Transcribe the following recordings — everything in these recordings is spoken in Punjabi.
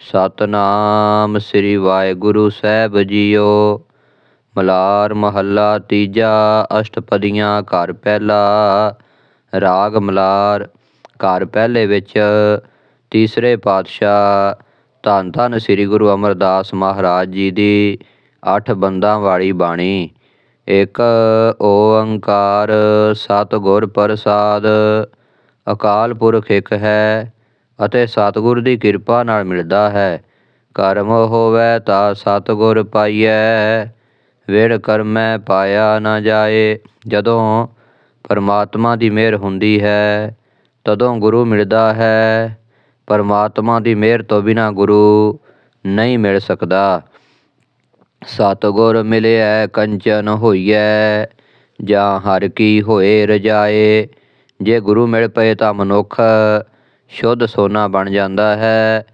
ਸਤਨਾਮ ਸ੍ਰੀ ਵਾਹਿਗੁਰੂ ਸਾਹਿਬ ਜੀਓ। ਮਲਾਰ ਮਹੱਲਾ ਤੀਜਾ, ਅਸ਼ਟਪਦੀਆਂ ਘਰ ਪਹਿਲਾ, ਰਾਗ ਮਲਾਰ ਘਰ ਪਹਿਲੇ ਵਿੱਚ ਤੀਸਰੇ ਪਾਤਸ਼ਾਹ ਧੰਨ ਧੰਨ ਸ੍ਰੀ ਗੁਰੂ ਅਮਰਦਾਸ ਮਹਾਰਾਜ ਜੀ ਦੀ ਅੱਠ ਬੰਦਾਂ ਵਾਲੀ ਬਾਣੀ। ਇੱਕ ਓੰਕਾਰ ਸਤਿਗੁਰ ਪ੍ਰਸਾਦ, ਅਕਾਲ ਪੁਰਖ ਇੱਕ ਹੈ ਅਤੇ ਸਤਿਗੁਰ ਦੀ ਕਿਰਪਾ ਨਾਲ ਮਿਲਦਾ ਹੈ। ਕਰਮ ਹੋਵੇ ਤਾਂ ਸਤਿਗੁਰ ਪਾਈਐ। ਵਿਣ ਕਰਮੈ ਪਾਇਆ ਨਾ ਜਾਏ। ਜਦੋਂ ਪਰਮਾਤਮਾ ਦੀ ਮਿਹਰ ਹੁੰਦੀ ਹੈ, ਤਦੋਂ ਗੁਰੂ ਮਿਲਦਾ ਹੈ। ਪਰਮਾਤਮਾ ਦੀ ਮਿਹਰ ਤੋਂ ਬਿਨਾ ਗੁਰੂ ਨਹੀਂ ਮਿਲ ਸਕਦਾ। ਸਤਿਗੁਰ ਮਿਲਿਆ ਕੰਚਨ ਹੋਈਐ, ਜਾਂ ਹਰ ਕੀ ਹੋਏ ਰਜਾਏ। ਜੇ ਗੁਰੂ ਮਿਲ ਪਏ ਤਾਂ ਮਨੁੱਖ ਸ਼ੁੱਧ ਸੋਨਾ ਬਣ ਜਾਂਦਾ ਹੈ,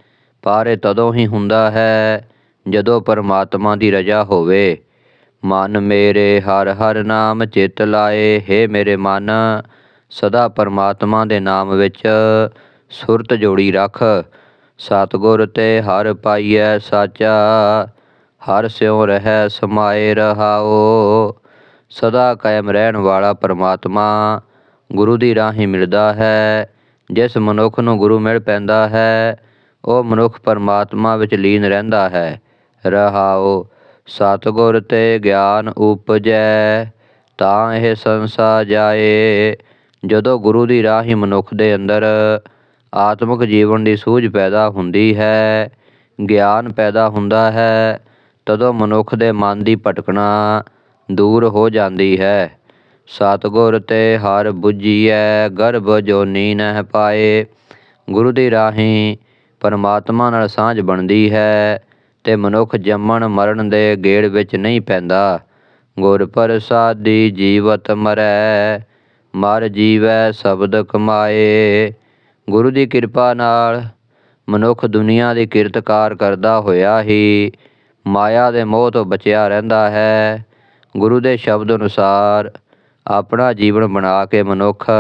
ਪਰ ਇਹ ਤਦੋਂ ਹੀ ਹੁੰਦਾ ਹੈ ਜਦੋਂ ਪਰਮਾਤਮਾ ਦੀ ਰਜਾ ਹੋਵੇ। ਮਨ ਮੇਰੇ ਹਰ ਹਰ ਨਾਮ ਚਿਤ ਲਾਏ, ਹੈ ਮੇਰੇ ਮਨ, ਸਦਾ ਪਰਮਾਤਮਾ ਦੇ ਨਾਮ ਵਿੱਚ ਸੁਰਤ ਜੋੜੀ ਰੱਖ। ਸਤਗੁਰ ਤੇ ਹਰ ਪਾਈਐ ਸਾਚਾ, ਹਰ ਸਿਉ ਰਹਿ ਸਮਾਏ ਰਹਾਓ ਸਦਾ ਕਾਇਮ ਰਹਿਣ ਵਾਲਾ ਪਰਮਾਤਮਾ ਗੁਰੂ ਦੀ ਰਾਹੀਂ ਮਿਲਦਾ ਹੈ ਜਿਸ ਮਨੁੱਖ ਨੂੰ ਗੁਰੂ ਮਿਲ ਪੈਂਦਾ ਹੈ, ਉਹ ਮਨੁੱਖ ਪਰਮਾਤਮਾ ਵਿੱਚ ਲੀਨ ਰਹਿੰਦਾ ਹੈ। ਰਹਾਓ ਸਤਗੁਰ ਤੇ ਗਿਆਨ ਉਪਜੈ, ਤਾਂ ਇਹ ਸੰਸਾ ਜਾਏ। ਜਦੋਂ ਗੁਰੂ ਦੀ ਰਾਹੀਂ ਮਨੁੱਖ ਦੇ ਅੰਦਰ ਆਤਮਿਕ ਜੀਵਨ ਦੀ ਸੂਝ ਪੈਦਾ ਹੁੰਦੀ ਹੈ, ਗਿਆਨ ਪੈਦਾ ਹੁੰਦਾ ਹੈ, ਤਦੋਂ ਮਨੁੱਖ ਦੇ ਮਨ ਦੀ ਭਟਕਣਾ ਦੂਰ ਹੋ ਜਾਂਦੀ ਹੈ। ਸਤਗੁਰ ਤੇ ਹਰ 부ਜੀਐ ਗਰਭ ਜੋਨੀ ਨਹਿ ਪਾਏ। ਗੁਰੂ ਦੀ ਰਾਹੀਂ ਪਰਮਾਤਮਾ ਨਾਲ ਸਾਂਝ ਬਣਦੀ ਹੈ ਤੇ ਮਨੁੱਖ ਜੰਮਣ ਮਰਨ ਦੇ ਗੇੜ ਵਿੱਚ ਨਹੀਂ ਪੈਂਦਾ। ਗੁਰ ਪ੍ਰਸਾਦੀ ਜੀਵਤ ਮਰੈ, ਮਰ ਜੀਵੈ ਸ਼ਬਦ ਕਮਾਏ। ਗੁਰੂ ਦੀ ਕਿਰਪਾ ਨਾਲ ਮਨੁੱਖ ਦੁਨੀਆ ਦੀ ਕਿਰਤਕਾਰ ਕਰਦਾ ਹੋਇਆ ਹੀ ਮਾਇਆ ਦੇ ਮੋਹ ਤੋਂ ਬਚਿਆ ਰਹਿੰਦਾ ਹੈ। ਗੁਰੂ ਦੇ ਸ਼ਬਦ ਅਨੁਸਾਰ ਆਪਣਾ ਜੀਵਨ ਬਣਾ ਕੇ ਮਨੁੱਖ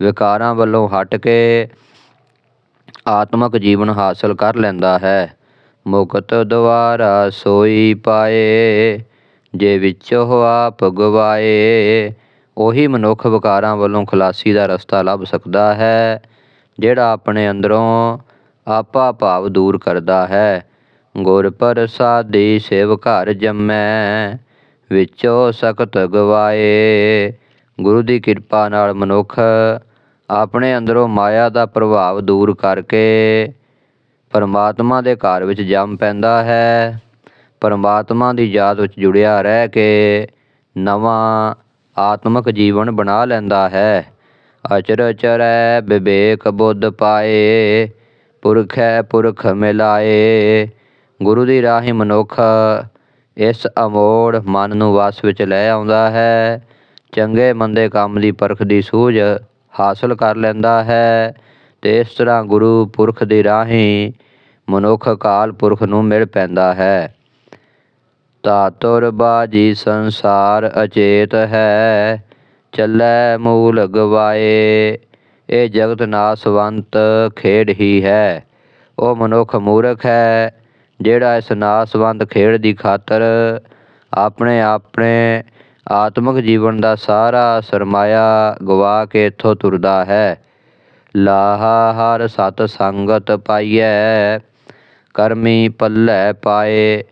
ਵਿਕਾਰਾਂ ਵੱਲੋਂ ਹਟ ਕੇ ਆਤਮਿਕ ਜੀਵਨ ਹਾਸਲ ਕਰ ਲੈਂਦਾ ਹੈ। ਮੁਕਤ ਦੁਆਰਾ ਸੋਈ ਪਾਏ, ਜੇ ਵਿੱਚ ਹੋ ਆਪ ਗਵਾਏ, ਉਹੀ ਮਨੁੱਖ ਵਿਕਾਰਾਂ ਵੱਲੋਂ ਖਲਾਸੀ ਦਾ ਰਸਤਾ ਲੱਭ ਸਕਦਾ ਹੈ, ਜਿਹੜਾ ਆਪਣੇ ਅੰਦਰੋਂ ਆਪਾ ਭਾਵ ਦੂਰ ਕਰਦਾ ਹੈ। ਗੁਰ ਪ੍ਰਸਾਦੀ ਸੇਵ ਘਰ ਜੰਮੈ ਵਿੱਚੋਂ ਸਖਤ ਗਵਾਏ। ਗੁਰੂ ਦੀ ਕਿਰਪਾ ਨਾਲ ਮਨੁੱਖ ਆਪਣੇ ਅੰਦਰੋਂ ਮਾਇਆ ਦਾ ਪ੍ਰਭਾਵ ਦੂਰ ਕਰਕੇ ਪਰਮਾਤਮਾ ਦੇ ਘਰ ਵਿੱਚ ਜੰਮ ਪੈਂਦਾ ਹੈ। ਪਰਮਾਤਮਾ ਦੀ ਯਾਦ ਵਿੱਚ ਜੁੜਿਆ ਰਹਿ ਕੇ ਨਵਾਂ ਆਤਮਿਕ ਜੀਵਨ ਬਣਾ ਲੈਂਦਾ ਹੈ। ਅਚਰ ਚਰੈ ਵਿਵੇਕ ਬੁੱਧ ਪਾਏ, ਪੁਰਖੈ ਪੁਰਖ ਮਿਲਾਏ। ਗੁਰੂ ਦੀ ਰਾਹੀਂ ਮਨੁੱਖ ਇਸ ਅਮੋੜ ਮਨ ਨੂੰ ਵਸ ਵਿੱਚ ਲੈ ਆਉਂਦਾ ਹੈ। ਚੰਗੇ ਮੰਦੇ ਕੰਮ ਦੀ ਪਰਖ ਦੀ ਸੂਝ ਹਾਸਲ ਕਰ ਲੈਂਦਾ ਹੈ ਤੇ ਇਸ ਤਰ੍ਹਾਂ ਗੁਰੂ ਪੁਰਖ ਦੀ ਰਾਹੀਂ ਮਨੁੱਖ ਕਾਲ ਪੁਰਖ ਨੂੰ ਮਿਲ ਪੈਂਦਾ ਹੈ। ਤਾਤੁਰ ਬਾਜੀ ਸੰਸਾਰ ਅਚੇਤ ਹੈ, ਚੱਲੈ ਮੂਲ ਗਵਾਏ, ਇਹ ਜਗਤ ਨਾਸਵੰਤ ਖੇਡ ਹੀ ਹੈ। ਉਹ ਮਨੁੱਖ ਮੂਰਖ ਹੈ ਜਿਹੜਾ ਇਸ ਨਾਸਵੰਤ ਖੇਡ ਦੀ ਖਾਤਰ ਆਪਣੇ ਆਪਣੇ ਆਤਮਿਕ ਜੀਵਨ ਦਾ ਸਾਰਾ ਸਰਮਾਇਆ ਗਵਾ ਕੇ ਇੱਥੋਂ ਤੁਰਦਾ ਹੈ। ਲਾਹਾ ਹਰ ਸਤ ਸੰਗਤ ਪਾਈਐ, ਕਰਮੀ ਪੱਲੇ ਪਾਏ,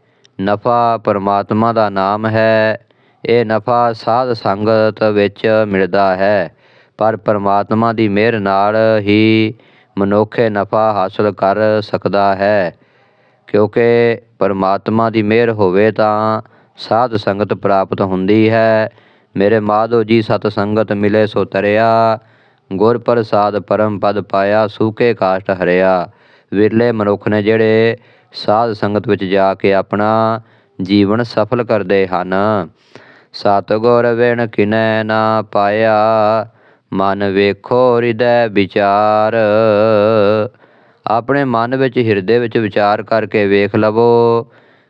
ਨਫਾ ਪਰਮਾਤਮਾ ਦਾ ਨਾਮ ਹੈ। ਇਹ ਨਫਾ ਸਾਧ ਸੰਗਤ ਵਿੱਚ ਮਿਲਦਾ ਹੈ। ਪਰ ਪਰਮਾਤਮਾ ਦੀ ਮਿਹਰ ਨਾਲ ਹੀ ਮਨੁੱਖ ਨਫਾ ਹਾਸਲ ਕਰ ਸਕਦਾ ਹੈ। ਕਿਉਂਕਿ ਪਰਮਾਤਮਾ ਦੀ ਮਿਹਰ ਹੋਵੇ ਤਾਂ ਸਾਧ ਸੰਗਤ ਪ੍ਰਾਪਤ ਹੁੰਦੀ ਹੈ। ਮੇਰੇ ਮਾਧੋ ਜੀ ਸਤ ਸੰਗਤ ਮਿਲੇ ਸੋ ਤਰਿਆ, ਗੁਰ ਪ੍ਰਸਾਦ ਪਰਮ ਪਦ ਪਾਇਆ, ਸੂਕੇ ਕਾਸ਼ਟ ਹਰਿਆ। ਵਿਰਲੇ ਮਨੁੱਖ ਨੇ ਜਿਹੜੇ ਸਾਧ ਸੰਗਤ ਵਿੱਚ ਜਾ ਕੇ ਆਪਣਾ ਜੀਵਨ ਸਫਲ ਕਰਦੇ ਹਨ, ਸਤਿਗੁਰ ਵਿਣ ਕਿਨੈ ਨਾ ਪਾਇਆ, ਮਨ ਵੇਖੋ ਹਿਰਦੈ ਵਿਚਾਰ। ਆਪਣੇ ਮਨ ਵਿੱਚ ਹਿਰਦੇ ਵਿੱਚ ਵਿਚਾਰ ਕਰਕੇ ਵੇਖ ਲਵੋ,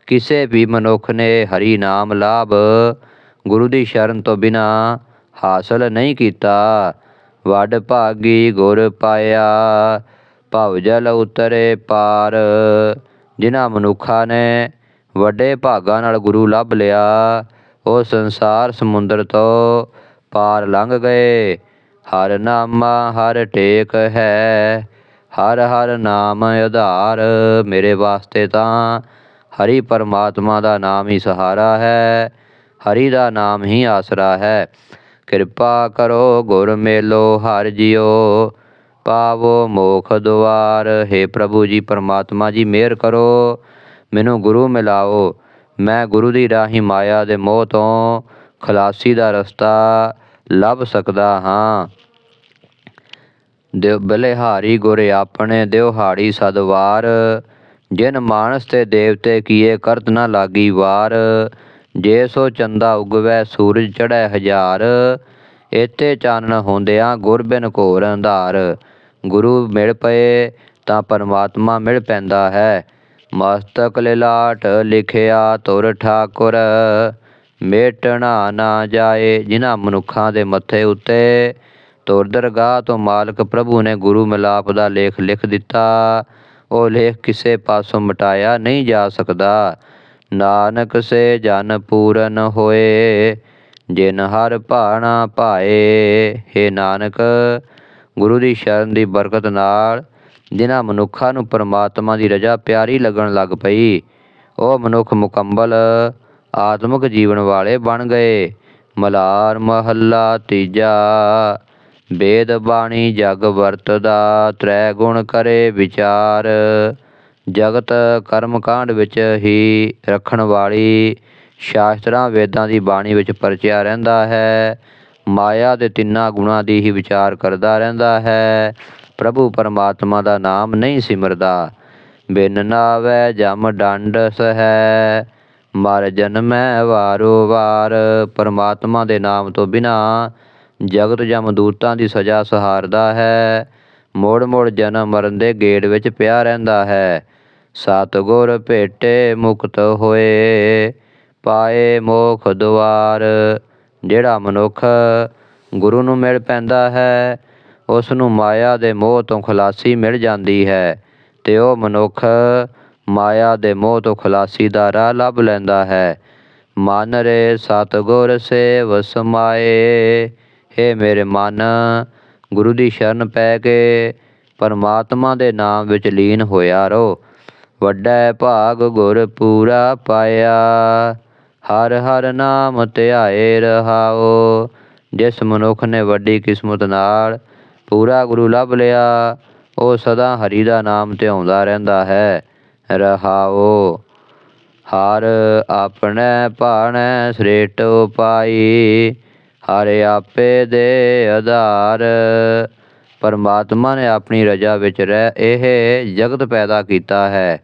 ਕਿਸੇ ਵੀ ਮਨੁੱਖ ਨੇ ਹਰੀ ਨਾਮ ਲਾਭ ਗੁਰੂ ਦੀ ਸ਼ਰਨ ਤੋਂ ਬਿਨਾ ਹਾਸਲ ਨਹੀਂ ਕੀਤਾ। ਵੱਡ ਭਾਗੀ ਗੁਰ ਪਾਇਆ, ਭਵ ਜਲ ਉਤਰੇ ਪਾਰ। ਜਿਨ੍ਹਾਂ ਮਨੁੱਖਾਂ ਨੇ ਵੱਡੇ ਭਾਗਾਂ ਨਾਲ ਗੁਰੂ ਲੱਭ ਲਿਆ, ਉਹ ਸੰਸਾਰ ਸਮੁੰਦਰ ਤੋਂ ਪਾਰ ਲੰਘ ਗਏ। ਹਰ ਨਾਮਾ ਹਰ ਟੇਕ ਹੈ ਹਰ ਹਰ ਨਾਮ ਆਧਾਰ, ਮੇਰੇ ਵਾਸਤੇ ਤਾਂ ਹਰੀ ਪਰਮਾਤਮਾ ਦਾ ਨਾਮ ਹੀ ਸਹਾਰਾ ਹੈ, ਹਰੀ ਦਾ ਨਾਮ ਹੀ ਆਸਰਾ ਹੈ। ਕਿਰਪਾ ਕਰੋ, ਗੁਰ ਮੇਲੋ, ਹਰ ਜਿਉ ਪਾਵੋ ਮੋਖ ਦੁਆਰ। ਹੈ ਪ੍ਰਭੂ ਜੀ, ਪਰਮਾਤਮਾ ਜੀ, ਮਿਹਰ ਕਰੋ, ਮੈਨੂੰ ਗੁਰੂ ਮਿਲਾਓ। ਮੈਂ ਗੁਰੂ ਦੀ ਰਾਹੀ ਮਾਇਆ ਦੇ ਮੋਹ ਤੋਂ ਖਲਾਸੀ ਦਾ ਰਸਤਾ ਲੱਭ ਸਕਦਾ ਹਾਂ। ਦਿਵ ਬਲਿਹਾਰੀ ਗੁਰ ਆਪਣੇ ਦਿਵਹਾੜੀ ਸਦਵਾਰ। ਜਿਨ ਮਾਨਸ ਤੇ ਦੇਵਤੇ ਕੀਏ ਕਰਤ ਨਾ ਲਾਗੀ ਵਾਰ। ਜੇ ਸੋ ਚੰਦਾ ਉਗਵੈ ਸੂਰਜ ਚੜ੍ਹੈ ਹਜ਼ਾਰ। ਇਤੇ ਚਾਨਣ ਹੁੰਦਿਆਂ ਗੁਰ ਬਿਨ ਘੋਰ ਅੰਧਾਰ। ਗੁਰੂ ਮਿਲ ਪਏ ਤਾਂ ਪਰਮਾਤਮਾ ਮਿਲ ਪੈਂਦਾ ਹੈ। ਮਸਤਕ ਲਿਲਾਟ ਲਿਖਿਆ ਤੁਰ ਠਾਕੁਰ। ਮੇਟਣਾ ਨਾ ਜਾਏ ਜਿਨ੍ਹਾਂ ਮਨੁੱਖਾਂ ਦੇ ਮੱਥੇ ਉੱਤੇ। ਤੁਰ ਦਰਗਾਹ ਤੋਂ ਮਾਲਕ ਪ੍ਰਭੂ ਨੇ ਗੁਰੂ ਮਿਲਾਪ ਦਾ ਲੇਖ ਲਿਖ ਦਿੱਤਾ। ਉਹ ਲੇਖ ਕਿਸੇ ਪਾਸੋਂ ਮਿਟਾਇਆ ਨਹੀਂ ਜਾ ਸਕਦਾ। ਨਾਨਕ ਸੇ ਜਨ ਪੂਰਨ ਹੋਏ, ਜਿਨ ਹਰ ਭਾਣਾ ਭਾਏ। हे ਨਾਨਕ, ਗੁਰੂ ਦੀ ਸ਼ਰਨ ਦੀ ਬਰਕਤ ਨਾਲ ਜਿਨ੍ਹਾਂ ਮਨੁੱਖਾਂ ਨੂੰ ਪਰਮਾਤਮਾ ਦੀ ਰਜ਼ਾ ਪਿਆਰੀ ਲੱਗਣ ਲੱਗ ਪਈ, ਉਹ ਮਨੁੱਖ ਮੁਕੰਮਲ, ਆਤਮਿਕ ਜੀਵਨ ਵਾਲੇ ਬਣ ਗਏ। ਮਲਾਰ ਮਹੱਲਾ ਤੀਜਾ। ਵੇਦ ਬਾਣੀ ਜਗ ਵਰਤਦਾ, ਤ੍ਰੈ ਗੁਣ ਕਰੇ ਵਿਚਾਰ। ਜਗਤ ਕਰਮ ਕਾਂਡ ਵਿੱਚ ਹੀ ਰੱਖਣ ਵਾਲੀ ਸ਼ਾਸਤਰਾਂ ਵੇਦਾਂ ਦੀ ਬਾਣੀ ਵਿੱਚ ਪਰਚਿਆ ਰਹਿੰਦਾ ਹੈ। ਮਾਇਆ ਦੇ ਤਿੰਨਾਂ ਗੁਣਾਂ ਦੀ ਹੀ ਵਿਚਾਰ ਕਰਦਾ ਰਹਿੰਦਾ ਹੈ। ਪ੍ਰਭੂ ਪਰਮਾਤਮਾ ਦਾ ਨਾਮ ਨਹੀਂ ਸਿਮਰਦਾ। ਬਿਨ ਨਾਵੈ ਜਮ ਡੰਡਸ ਹੈ ਮਰ ਜਨਮੈ ਵਾਰੋ ਵਾਰ। ਪਰਮਾਤਮਾ ਦੇ ਨਾਮ ਤੋਂ ਬਿਨਾ ਜਗਤ ਜਮਦੂਤਾਂ ਦੀ ਸਜ਼ਾ ਸਹਾਰਦਾ ਹੈ। ਮੋੜ ਮੋੜ ਜਨਮ ਮਰਨ ਦੇ ਗੇੜ ਵਿੱਚ ਪਿਆ ਰਹਿੰਦਾ ਹੈ। ਸਤਿਗੁਰ ਭੇਟੇ ਮੁਕਤ ਹੋਏ, ਪਾਏ ਮੋਖ ਦੁਆਰ। ਜਿਹੜਾ ਮਨੁੱਖ ਗੁਰੂ ਨੂੰ ਮਿਲ ਪੈਂਦਾ ਹੈ ਉਸ ਨੂੰ ਮਾਇਆ ਦੇ ਮੋਹ ਤੋਂ ਖਲਾਸੀ ਮਿਲ ਜਾਂਦੀ ਹੈ ਤੇ ਉਹ ਮਨੁੱਖ ਮਾਇਆ ਦੇ ਮੋਹ ਤੋਂ ਖਲਾਸੀ ਦਾ ਰਾਹ ਲੱਭ ਲੈਂਦਾ ਹੈ। ਮਨ ਰੇ ਸਤਿਗੁਰ ਸੇਵ ਸਮਾਏ। ਹੇ ਮੇਰੇ ਮਨ, ਗੁਰੂ ਦੀ ਸ਼ਰਨ ਪੈ ਕੇ ਪਰਮਾਤਮਾ ਦੇ ਨਾਮ ਵਿੱਚ ਲੀਨ ਹੋਇਆ ਰਹੋ। ਵੱਡਾ ਭਾਗ ਗੁਰ ਪੂਰਾ ਪਾਇਆ। ਹਰ ਹਰ ਨਾਮ ਧਿਆਏ ਰਹਾਓ ਜਿਸ ਮਨੁੱਖ ਨੇ ਵੱਡੀ ਕਿਸਮਤ ਨਾਲ ਪੂਰਾ ਗੁਰੂ ਲੱਭ ਲਿਆ, ਉਹ ਸਦਾ ਹਰੀ ਦਾ ਨਾਮ ਧਿਆਉਂਦਾ ਰਹਿੰਦਾ ਹੈ। ਰਹਾਓ ਹਰ ਆਪਣੇ ਭਾਣੇ ਸ੍ਰੇਟ ਪਾਈ। ਹਰ ਆਪੇ ਦੇ ਆਧਾਰ। ਪਰਮਾਤਮਾ ਨੇ ਆਪਣੀ ਰਜਾ ਵਿੱਚ ਰਹਿ ਇਹ ਜਗਤ ਪੈਦਾ ਕੀਤਾ ਹੈ।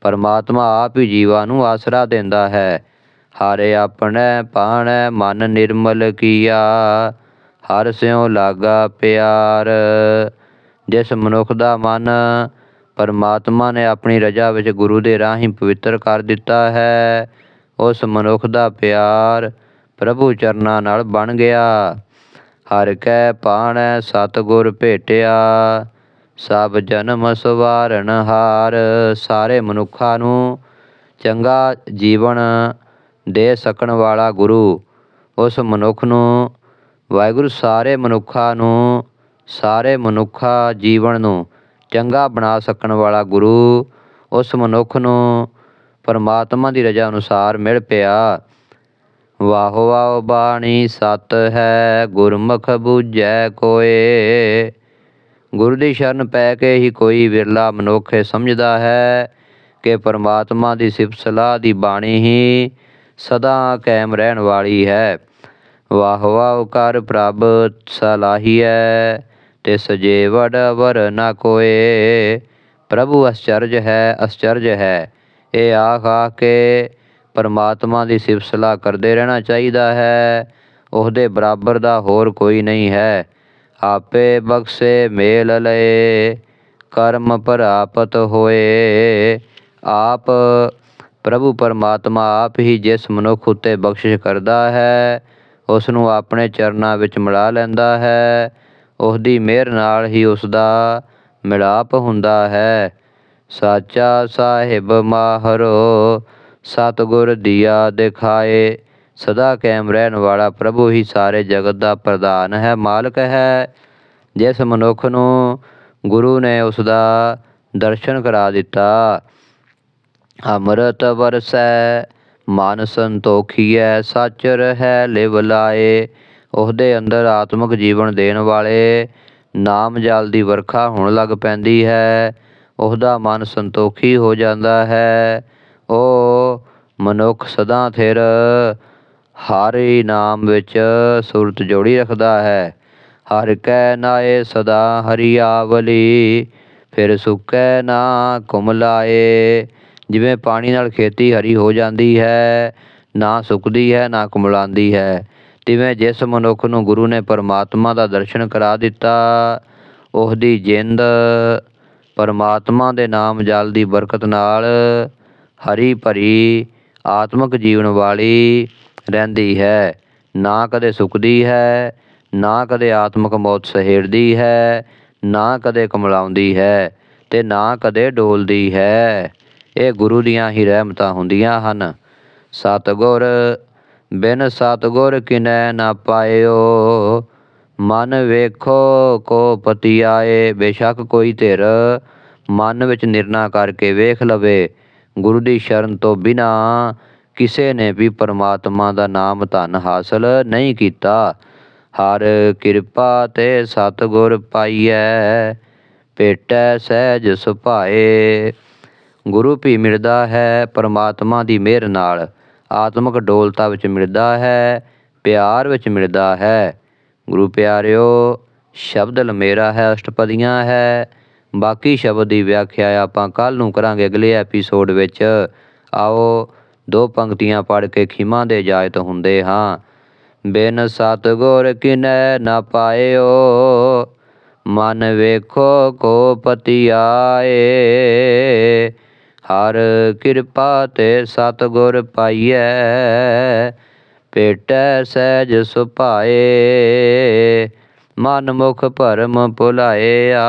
ਪਰਮਾਤਮਾ ਆਪ ਹੀ ਜੀਵਾਂ ਨੂੰ ਆਸਰਾ ਦਿੰਦਾ ਹੈ। ਹਰੇ ਆਪਣੇ ਪਾਣੈ ਮਨ ਨਿਰਮਲ ਕੀਆ, ਹਰ ਸਿਉ ਲਾਗਾ ਪਿਆਰ। ਜਿਸ ਮਨੁੱਖ ਦਾ ਮਨ ਪਰਮਾਤਮਾ ਨੇ ਆਪਣੀ ਰਜਾ ਵਿੱਚ ਗੁਰੂ ਦੇ ਰਾਹੀਂ ਪਵਿੱਤਰ ਕਰ ਦਿੱਤਾ ਹੈ, ਉਸ ਮਨੁੱਖ ਦਾ ਪਿਆਰ ਪ੍ਰਭੂ ਚਰਨਾਂ ਨਾਲ ਬਣ ਗਿਆ। ਹਰ ਕੈ ਪਾਣੈ ਸਤਿਗੁਰ ਭੇਟਿਆ। ਸਭ ਜਨਮ ਸਵਾਰਨ ਹਾਰ। ਸਾਰੇ ਮਨੁੱਖਾਂ ਨੂੰ ਚੰਗਾ ਜੀਵਨ ਦੇ ਸਕਣ ਵਾਲਾ ਗੁਰੂ। ਉਸ ਮਨੁੱਖ ਨੂੰ, ਵਾਹਿਗੁਰੂ ਸਾਰੇ ਮਨੁੱਖਾਂ ਨੂੰ, ਸਾਰੇ ਮਨੁੱਖਾ ਜੀਵਨ ਨੂੰ ਚੰਗਾ ਬਣਾ ਸਕਣ ਵਾਲਾ ਗੁਰੂ। ਉਸ ਮਨੁੱਖ ਨੂੰ ਪਰਮਾਤਮਾ ਦੀ ਰਜ਼ਾ ਅਨੁਸਾਰ ਮਿਲ ਪਿਆ। ਵਾਹੋ ਵਾਹ ਬਾਣੀ ਸਤ ਹੈ, ਗੁਰਮੁਖ ਬੂਝੈ ਕੋਏ। ਗੁਰੂ ਦੀ ਸ਼ਰਨ ਪੈ ਕੇ ਹੀ ਕੋਈ ਵਿਰਲਾ ਮਨੁੱਖ ਸਮਝਦਾ ਹੈ ਕਿ ਪਰਮਾਤਮਾ ਦੀ ਸਿਫਤ ਸਲਾਹ ਦੀ ਬਾਣੀ ਹੀ ਸਦਾ ਕਾਇਮ ਰਹਿਣ ਵਾਲੀ ਹੈ। ਵਾਹ ਵਾਹ ਕਰ ਪ੍ਰਭ ਸਲਾਹੀਐ ਤੇ ਸਜੇਵੜ ਵਰ ਨਾ ਕੋਏ। ਪ੍ਰਭੂ ਅਸਚਰਜ ਹੈ ਅਸਚਰਜ ਹੈ, ਇਹ ਆਖ ਆ ਕੇ ਪਰਮਾਤਮਾ ਦੀ ਸਿਫਤ ਸਲਾਹ ਕਰਦੇ ਰਹਿਣਾ ਚਾਹੀਦਾ ਹੈ। ਉਹਦੇ ਬਰਾਬਰ ਦਾ ਹੋਰ ਕੋਈ ਨਹੀਂ ਹੈ। ਆਪੇ ਬਖਸ਼ੇ ਮੇਲ ਲਏ, ਕਰਮ ਪ੍ਰਾਪਤ ਹੋਏ। ਆਪ ਪ੍ਰਭੂ ਪਰਮਾਤਮਾ ਆਪ ਹੀ ਜਿਸ ਮਨੁੱਖ ਉਤੇ ਬਖਸ਼ਿਸ਼ ਕਰਦਾ ਹੈ ਉਸ ਨੂੰ ਆਪਣੇ ਚਰਨਾਂ ਵਿੱਚ ਮਿਲਾ ਲੈਂਦਾ ਹੈ। ਉਸ ਦੀ ਮਿਹਰ ਨਾਲ ਹੀ ਉਸ ਦਾ ਮਿਲਾਪ ਹੁੰਦਾ ਹੈ। ਸਾਚਾ ਸਾਹਿਬ ਮਾਹਰੋ ਸਤਿਗੁਰ ਦੀਆ ਦਿਖਾਏ। ਸਦਾ ਕਾਇਮ ਰਹਿਣ ਵਾਲਾ ਪ੍ਰਭੂ ਹੀ ਸਾਰੇ ਜਗਤ ਦਾ ਪ੍ਰਧਾਨ ਹੈ, ਮਾਲਕ ਹੈ। ਜਿਸ ਮਨੁੱਖ ਨੂੰ ਗੁਰੂ ਨੇ ਉਸ ਦਾ ਦਰਸ਼ਨ ਕਰਾ ਦਿੱਤਾ, ਅੰਮ੍ਰਿਤ ਵਰਸੈ, ਮਨ ਸੰਤੋਖੀਐ, ਸੱਚ ਰਹਿ, ਲਿਵ ਲਾਏ। ਉਹਦੇ ਅੰਦਰ ਆਤਮਿਕ ਜੀਵਨ ਦੇਣ ਵਾਲੇ ਨਾਮ ਜਲ ਦੀ ਵਰਖਾ ਹੋਣ ਲੱਗ ਪੈਂਦੀ ਹੈ। ਉਹਦਾ ਮਨ ਸੰਤੋਖੀ ਹੋ ਜਾਂਦਾ ਹੈ। ਉਹ ਮਨੁੱਖ ਸਦਾ ਥਿਰ ਹਰਿ ਨਾਮ ਵਿੱਚ ਸੁਰਤ ਜੋੜੀ ਰੱਖਦਾ ਹੈ। ਹਰ ਕੈ ਨਾਏ ਸਦਾ ਹਰੀਆਵਲੀ, ਫਿਰ ਸੁੱਕੈ ਨਾ ਕੁਮ ਜਿਵੇਂ ਪਾਣੀ ਨਾਲ ਖੇਤੀ ਹਰੀ ਹੋ ਜਾਂਦੀ ਹੈ, ਨਾ ਸੁੱਕਦੀ ਹੈ, ਨਾ ਕੁਮਲਾਉਂਦੀ ਹੈ। ਤਿਵੇਂ ਜਿਸ ਮਨੁੱਖ ਨੂੰ ਗੁਰੂ ਨੇ ਪਰਮਾਤਮਾ ਦਾ ਦਰਸ਼ਨ ਕਰਾ ਦਿੱਤਾ, ਉਹਦੀ ਜਿੰਦ ਪਰਮਾਤਮਾ ਦੇ ਨਾਮ ਜਲ ਦੀ ਬਰਕਤ ਨਾਲ ਹਰੀ ਭਰੀ ਆਤਮਿਕ ਜੀਵਨ ਵਾਲੀ ਰਹਿੰਦੀ ਹੈ। ਨਾ ਕਦੇ ਸੁੱਕਦੀ ਹੈ, ਨਾ ਕਦੇ ਆਤਮਿਕ ਮੌਤ ਸਹੇੜਦੀ ਹੈ, ਨਾ ਕਦੇ ਕਮਲਾਉਂਦੀ ਹੈ ਤੇ ਨਾ ਕਦੇ ਡੋਲਦੀ ਹੈ। ਇਹ ਗੁਰੂ ਦੀਆਂ ਹੀ ਰਹਿਮਤਾਂ ਹੁੰਦੀਆਂ ਹਨ। ਸਤਿਗੁਰ, ਬਿਨ ਸਤਿਗੁਰ ਕਿਨੈ ਨਾ ਪਾਇਓ। ਮਨ ਵੇਖੋ ਕੋ ਪਤੀ ਆਏ, ਬੇਸ਼ੱਕ ਕੋਈ ਧਿਰ ਮਨ ਵਿੱਚ ਨਿਰਣਾ ਕਰਕੇ ਵੇਖ ਲਵੇ। ਗੁਰੂ ਦੀ ਸ਼ਰਨ ਤੋਂ ਬਿਨਾ ਕਿਸੇ ਨੇ ਵੀ ਪਰਮਾਤਮਾ ਦਾ ਨਾਮ ਧਨ ਹਾਸਲ ਨਹੀਂ ਕੀਤਾ। ਹਰ ਕਿਰਪਾ ਤੇ ਸਤਿਗੁਰ ਪਾਈਐ ਪੇਟੈ ਸਹਿਜ ਸੁਭਾਏ। ਗੁਰੂ ਵੀ ਮਿਲਦਾ ਹੈ ਪਰਮਾਤਮਾ ਦੀ ਮਿਹਰ ਨਾਲ। ਆਤਮਿਕ ਡੋਲਤਾ ਵਿੱਚ ਮਿਲਦਾ ਹੈ, ਪਿਆਰ ਵਿੱਚ ਮਿਲਦਾ ਹੈ। ਗੁਰੂ ਪਿਆਰਿਓ, ਸ਼ਬਦ ਲਮੇਰਾ ਹੈ, ਅਸ਼ਟਪਦੀਆਂ ਹੈ। ਬਾਕੀ ਸ਼ਬਦ ਦੀ ਵਿਆਖਿਆ ਆਪਾਂ ਕੱਲ ਨੂੰ ਕਰਾਂਗੇ ਅਗਲੇ ਐਪੀਸੋਡ ਵਿੱਚ। ਆਓ ਦੋ ਪੰਕਤੀਆਂ ਪੜ੍ਹ ਕੇ ਖਿਮਾ ਦੇ ਜਾਇਤ ਹੁੰਦੇ ਹਾਂ। ਬਿਨ ਸਤਗੁਰ ਕਿਨੈ ਨਾ ਪਾਇਓ, ਮਨ ਵੇਖੋ ਕੋ ਪਤੀ ਆਏ। ਹਰ ਕਿਰਪਾ ਤੇ ਸਤਗੁਰ ਪਾਈਐ, ਭੇਟੈ ਸਹਿਜ ਸੁਭਾਏ। ਮਨ ਮੁਖ ਭਰਮ ਭੁਲਾਇਆ।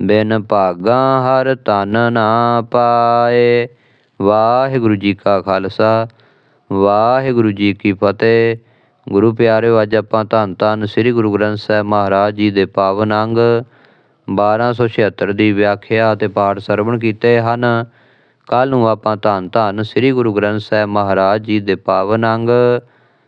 ਬਿਨ ਭਾਗਾ ਹਰ ਤਨ ਨਾ ਪਾਏ। ਵਾਹਿਗੁਰੂ ਜੀ ਕਾ ਖਾਲਸਾ, ਵਾਹਿਗੁਰੂ ਜੀ ਕੀ ਫਤਿਹ। ਗੁਰੂ ਪਿਆਰਿਓ, ਅੱਜ ਆਪਾਂ ਧੰਨ ਧੰਨ ਸ੍ਰੀ ਗੁਰੂ ਗ੍ਰੰਥ ਸਾਹਿਬ ਮਹਾਰਾਜ ਜੀ ਦੇ ਪਾਵਨ ਅੰਗ 1276 ਦੀ ਵਿਆਖਿਆ ਅਤੇ ਪਾਠ ਸਰਵਣ ਕੀਤੇ ਹਨ। ਕੱਲ ਨੂੰ ਆਪਾਂ ਧੰਨ ਧੰਨ ਸ੍ਰੀ ਗੁਰੂ ਗ੍ਰੰਥ ਸਾਹਿਬ ਮਹਾਰਾਜ ਜੀ ਦੇ ਪਾਵਨ ਅੰਗ